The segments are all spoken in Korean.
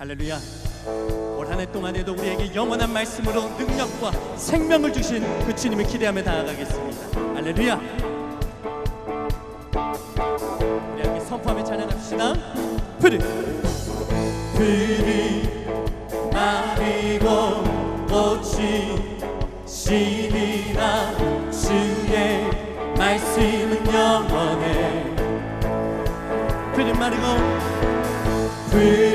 할렐루야. 올 한 해 동안에도 우리에게 영원한 말씀으로 능력과 생명을 주신 그 주님을 기대하며 다가가겠습니다 할렐루야. 우리 함께 선포하며 찬양합시다. 푸르 푸르 마리고 꽃이 시리라 주의 말씀은 영원해 푸르 마리고 푸르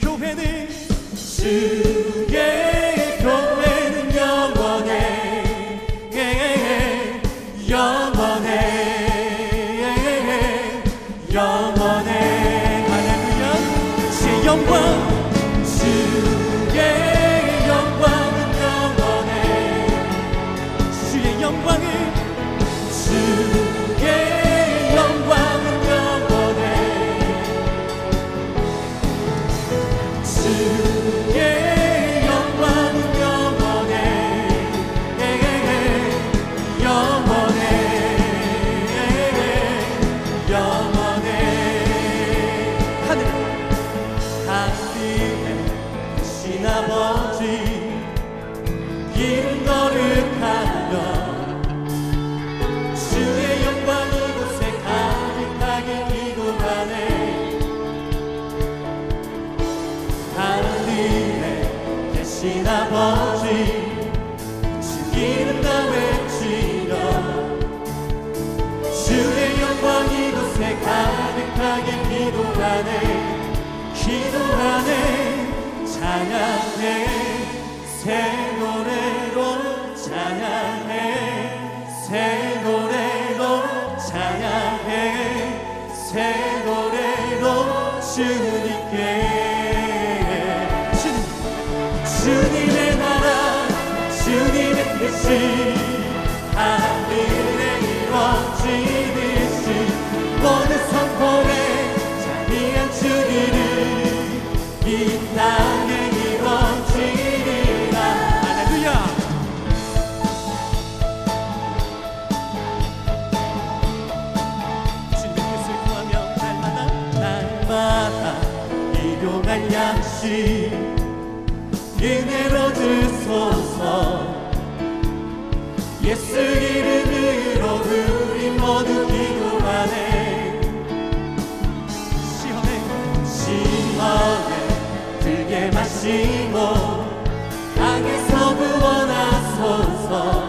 교회는 주 곁에 가득하게 기도하네. 기도하네. 찬양해. 새 마시고 악에서 구원하소서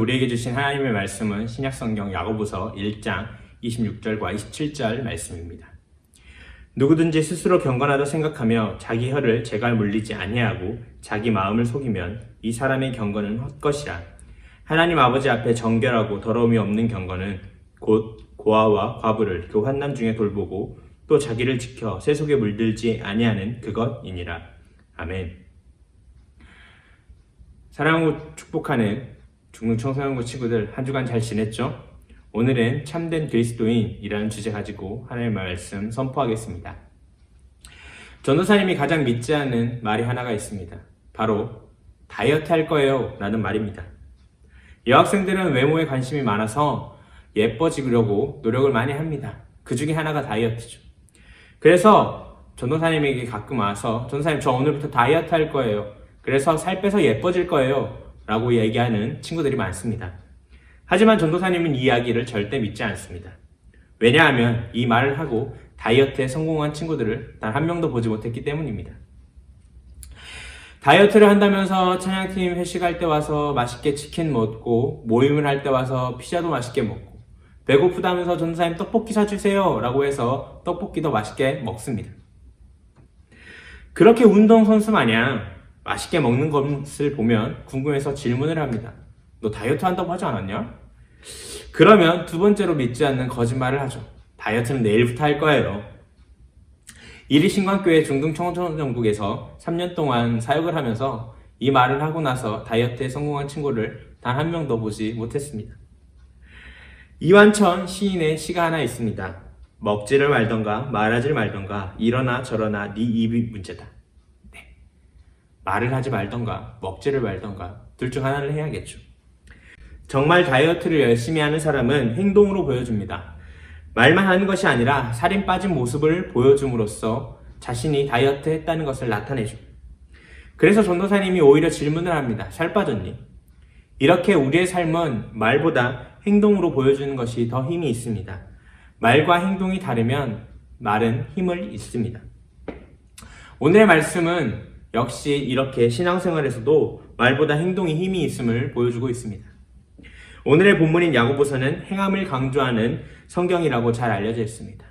우리에게 주신 하나님의 말씀은 신약성경 야고보서 1장 26절과 27절 말씀입니다. 누구든지 스스로 경건하다 생각하며 자기 혀를 제갈 물리지 아니하고 자기 마음을 속이면 이 사람의 경건은 헛것이라. 하나님 아버지 앞에 정결하고 더러움이 없는 경건은 곧 고아와 과부를 그 환난 중에 돌보고 또 자기를 지켜 세속에 물들지 아니하는 그것이니라. 아멘. 사랑하고 축복하는 중등 청소년부 친구들 한 주간 잘 지냈죠? 오늘은 참된 그리스도인이라는 주제 가지고 하나님의 말씀 선포하겠습니다. 전도사님이 가장 믿지 않는 말이 하나가 있습니다. 바로 다이어트 할 거예요 라는 말입니다. 여학생들은 외모에 관심이 많아서 예뻐지려고 노력을 많이 합니다. 그 중에 하나가 다이어트죠. 그래서 전도사님에게 가끔 와서 전도사님 저 오늘부터 다이어트 할 거예요. 그래서 살 빼서 예뻐질 거예요. 라고 얘기하는 친구들이 많습니다. 하지만 전도사님은 이 이야기를 절대 믿지 않습니다. 왜냐하면 이 말을 하고 다이어트에 성공한 친구들을 단 한 명도 보지 못했기 때문입니다. 다이어트를 한다면서 찬양팀 회식할 때 와서 맛있게 치킨 먹고 모임을 할 때 와서 피자도 맛있게 먹고 배고프다면서 전도사님 떡볶이 사주세요 라고 해서 떡볶이도 맛있게 먹습니다. 그렇게 운동선수 마냥 맛있게 먹는 것을 보면 궁금해서 질문을 합니다. 너 다이어트 한다고 하지 않았냐? 그러면 두 번째로 믿지 않는 거짓말을 하죠. 다이어트는 내일부터 할 거예요. 이리신광교회 중등청소년국에서 3년 동안 사역을 하면서 이 말을 하고 나서 다이어트에 성공한 친구를 단 한 명도 보지 못했습니다. 이완천 시인의 시가 하나 있습니다. 먹지를 말던가 말하지를 말던가 이러나 저러나 네 입이 문제다. 네. 말을 하지 말던가 먹지를 말던가 둘 중 하나를 해야겠죠. 정말 다이어트를 열심히 하는 사람은 행동으로 보여줍니다. 말만 하는 것이 아니라 살인 빠진 모습을 보여줌으로써 자신이 다이어트 했다는 것을 나타내죠. 그래서 전도사님이 오히려 질문을 합니다. 살 빠졌니? 이렇게 우리의 삶은 말보다 행동으로 보여주는 것이 더 힘이 있습니다. 말과 행동이 다르면 말은 힘을 잃습니다. 오늘의 말씀은 역시 이렇게 신앙생활에서도 말보다 행동이 힘이 있음을 보여주고 있습니다. 오늘의 본문인 야고보서는 행함을 강조하는 성경이라고 잘 알려져 있습니다.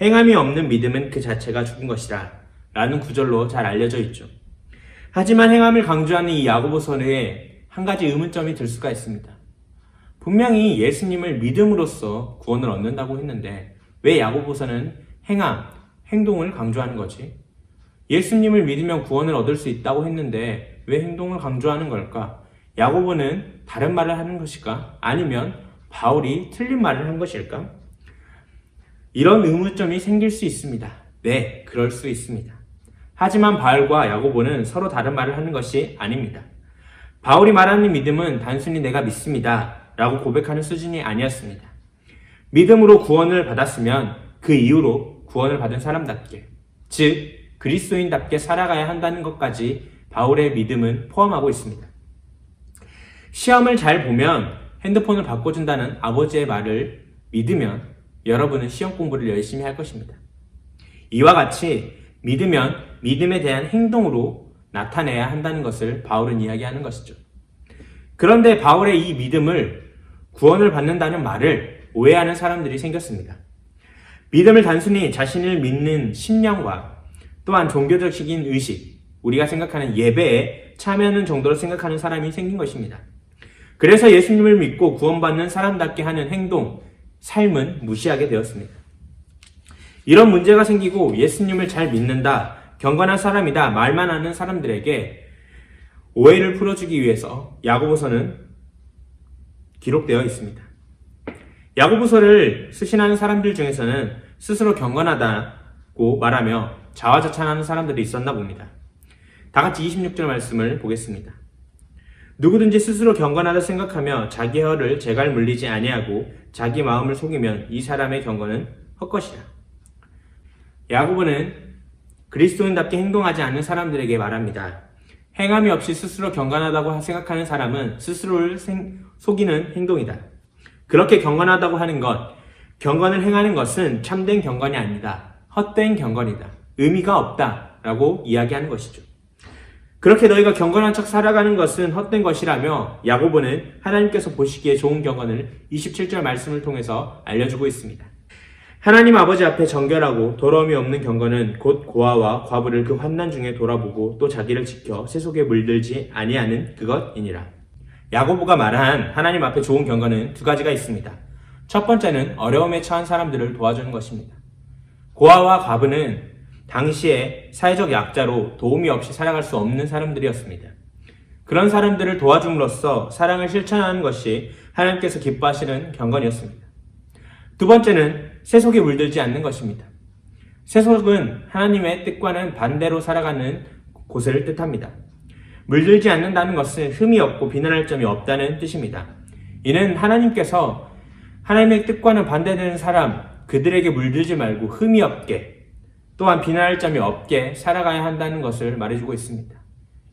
행함이 없는 믿음은 그 자체가 죽은 것이라 라는 구절로 잘 알려져 있죠. 하지만 행함을 강조하는 이 야고보서에 한 가지 의문점이 들 수가 있습니다. 분명히 예수님을 믿음으로써 구원을 얻는다고 했는데 왜 야고보서는 행함, 행동을 강조하는 거지? 예수님을 믿으면 구원을 얻을 수 있다고 했는데 왜 행동을 강조하는 걸까? 야고보는 다른 말을 하는 것일까? 아니면 바울이 틀린 말을 한 것일까? 이런 의문점이 생길 수 있습니다. 네, 그럴 수 있습니다. 하지만 바울과 야고보는 서로 다른 말을 하는 것이 아닙니다. 바울이 말하는 믿음은 단순히 내가 믿습니다. 라고 고백하는 수준이 아니었습니다. 믿음으로 구원을 받았으면 그 이후로 구원을 받은 사람답게, 즉, 그리스도인답게 살아가야 한다는 것까지 바울의 믿음은 포함하고 있습니다. 시험을 잘 보면 핸드폰을 바꿔준다는 아버지의 말을 믿으면 여러분은 시험 공부를 열심히 할 것입니다. 이와 같이 믿으면 믿음에 대한 행동으로 나타내야 한다는 것을 바울은 이야기하는 것이죠. 그런데 바울의 이 믿음을 구원을 받는다는 말을 오해하는 사람들이 생겼습니다. 믿음을 단순히 자신을 믿는 신념과 또한 종교적인 의식, 우리가 생각하는 예배에 참여하는 정도로 생각하는 사람이 생긴 것입니다. 그래서 예수님을 믿고 구원받는 사람답게 하는 행동, 삶은 무시하게 되었습니다. 이런 문제가 생기고 예수님을 잘 믿는다, 경건한 사람이다, 말만 하는 사람들에게 오해를 풀어주기 위해서 야고보서는 기록되어 있습니다. 야고보서를 수신하는 사람들 중에서는 스스로 경건하다고 말하며 자화자찬하는 사람들이 있었나 봅니다. 다 같이 26절 말씀을 보겠습니다. 누구든지 스스로 경건하다 생각하며 자기 혀를 재갈 물리지 아니하고 자기 마음을 속이면 이 사람의 경건은 헛것이라. 야고보는 그리스도인답게 행동하지 않는 사람들에게 말합니다. 행함이 없이 스스로 경건하다고 생각하는 사람은 스스로를 생- 속이는 행동이다. 그렇게 경건하다고 하는 것, 경건을 행하는 것은 참된 경건이 아니다. 헛된 경건이다. 의미가 없다. 라고 이야기하는 것이죠. 그렇게 너희가 경건한 척 살아가는 것은 헛된 것이라며 야고보는 하나님께서 보시기에 좋은 경건을 27절 말씀을 통해서 알려주고 있습니다. 하나님 아버지 앞에 정결하고 더러움이 없는 경건은 곧 고아와 과부를 그 환난 중에 돌아보고 또 자기를 지켜 세속에 물들지 아니하는 그것이니라. 야고보가 말한 하나님 앞에 좋은 경건은 두 가지가 있습니다. 첫 번째는 어려움에 처한 사람들을 도와주는 것입니다. 고아와 과부는 당시에 사회적 약자로 도움이 없이 살아갈 수 없는 사람들이었습니다. 그런 사람들을 도와줌으로써 사랑을 실천하는 것이 하나님께서 기뻐하시는 경건이었습니다. 두 번째는 세속에 물들지 않는 것입니다. 세속은 하나님의 뜻과는 반대로 살아가는 곳을 뜻합니다. 물들지 않는다는 것은 흠이 없고 비난할 점이 없다는 뜻입니다. 이는 하나님께서 하나님의 뜻과는 반대되는 사람, 그들에게 물들지 말고 흠이 없게 또한 비난할 점이 없게 살아가야 한다는 것을 말해주고 있습니다.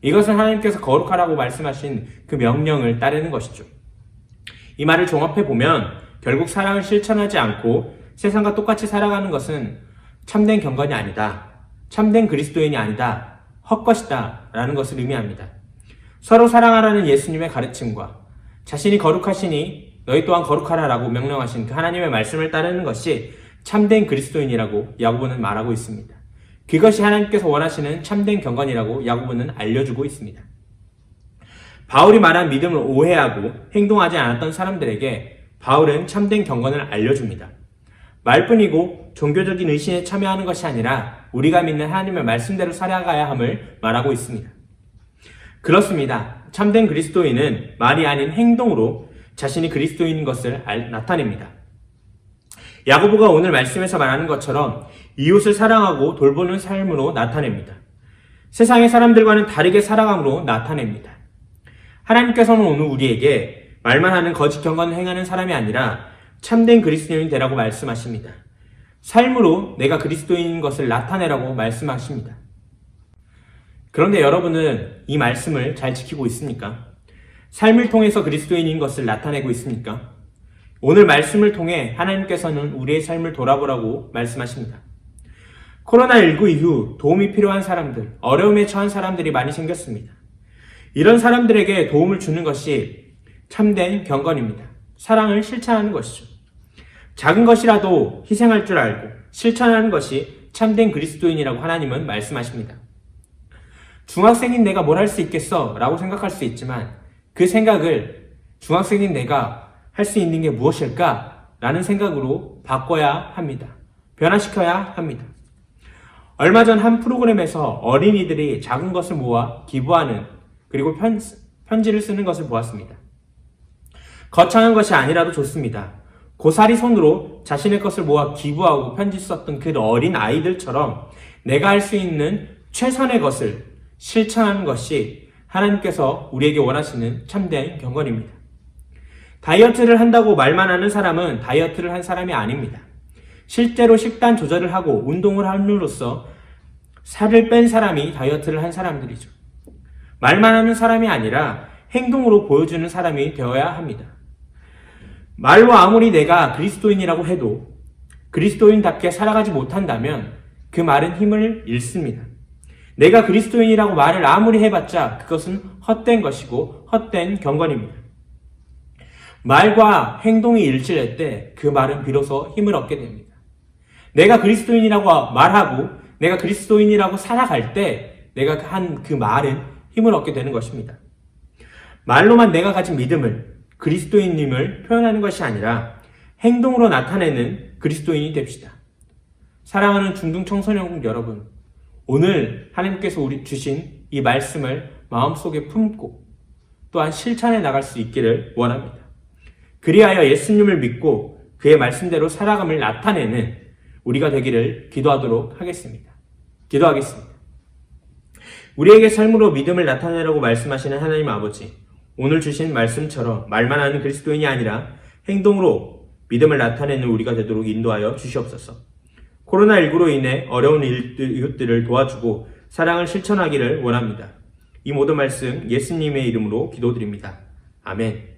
이것은 하나님께서 거룩하라고 말씀하신 그 명령을 따르는 것이죠. 이 말을 종합해 보면 결국 사랑을 실천하지 않고 세상과 똑같이 살아가는 것은 참된 경건이 아니다. 참된 그리스도인이 아니다. 헛것이다. 라는 것을 의미합니다. 서로 사랑하라는 예수님의 가르침과 자신이 거룩하시니 너희 또한 거룩하라라고 명령하신 그 하나님의 말씀을 따르는 것이 참된 그리스도인이라고 야고보는 말하고 있습니다. 그것이 하나님께서 원하시는 참된 경건이라고 야고보는 알려주고 있습니다. 바울이 말한 믿음을 오해하고 행동하지 않았던 사람들에게 바울은 참된 경건을 알려줍니다. 말뿐이고 종교적인 의신에 참여하는 것이 아니라 우리가 믿는 하나님의 말씀대로 살아가야 함을 말하고 있습니다. 그렇습니다. 참된 그리스도인은 말이 아닌 행동으로 자신이 그리스도인인 것을 알- 나타냅니다. 야고보가 오늘 말씀에서 말하는 것처럼 이웃을 사랑하고 돌보는 삶으로 나타냅니다. 세상의 사람들과는 다르게 살아감으로 나타냅니다. 하나님께서는 오늘 우리에게 말만 하는 거짓 경건을 행하는 사람이 아니라 참된 그리스도인이 되라고 말씀하십니다. 삶으로 내가 그리스도인인 것을 나타내라고 말씀하십니다. 그런데 여러분은 이 말씀을 잘 지키고 있습니까? 삶을 통해서 그리스도인인 것을 나타내고 있습니까? 오늘 말씀을 통해 하나님께서는 우리의 삶을 돌아보라고 말씀하십니다. 코로나19 이후 도움이 필요한 사람들, 어려움에 처한 사람들이 많이 생겼습니다. 이런 사람들에게 도움을 주는 것이 참된 경건입니다. 사랑을 실천하는 것이죠. 작은 것이라도 희생할 줄 알고 실천하는 것이 참된 그리스도인이라고 하나님은 말씀하십니다. 중학생인 내가 뭘 할 수 있겠어? 라고 생각할 수 있지만 그 생각을 중학생인 내가 할 수 있는 게 무엇일까? 라는 생각으로 바꿔야 합니다. 변화시켜야 합니다. 얼마 전 한 프로그램에서 어린이들이 작은 것을 모아 기부하는 그리고 편, 편지를 쓰는 것을 보았습니다. 거창한 것이 아니라도 좋습니다. 고사리 손으로 자신의 것을 모아 기부하고 편지 썼던 그 어린 아이들처럼 내가 할 수 있는 최선의 것을 실천하는 것이 하나님께서 우리에게 원하시는 참된 경건입니다. 다이어트를 한다고 말만 하는 사람은 다이어트를 한 사람이 아닙니다. 실제로 식단 조절을 하고 운동을 함으로써 살을 뺀 사람이 다이어트를 한 사람들이죠. 말만 하는 사람이 아니라 행동으로 보여주는 사람이 되어야 합니다. 말로 아무리 내가 그리스도인이라고 해도 그리스도인답게 살아가지 못한다면 그 말은 힘을 잃습니다. 내가 그리스도인이라고 말을 아무리 해봤자 그것은 헛된 것이고 헛된 경건입니다. 말과 행동이 일치할 때그 말은 비로소 힘을 얻게 됩니다. 내가 그리스도인이라고 말하고 내가 그리스도인이라고 살아갈 때 내가 한 그 말은 힘을 얻게 되는 것입니다. 말로만 내가 가진 믿음을 그리스도인님을 표현하는 것이 아니라 행동으로 나타내는 그리스도인이 됩시다. 사랑하는 중등 청소년 여러분, 오늘 하나님께서 우리 주신 이 말씀을 마음속에 품고 또한 실천해 나갈 수 있기를 원합니다. 그리하여 예수님을 믿고 그의 말씀대로 살아감을 나타내는 우리가 되기를 기도하도록 하겠습니다. 기도하겠습니다. 우리에게 삶으로 믿음을 나타내라고 말씀하시는 하나님 아버지, 오늘 주신 말씀처럼 말만 하는 그리스도인이 아니라 행동으로 믿음을 나타내는 우리가 되도록 인도하여 주시옵소서. 코로나19로 인해 어려운 이웃들을 도와주고 사랑을 실천하기를 원합니다. 이 모든 말씀 예수님의 이름으로 기도드립니다. 아멘.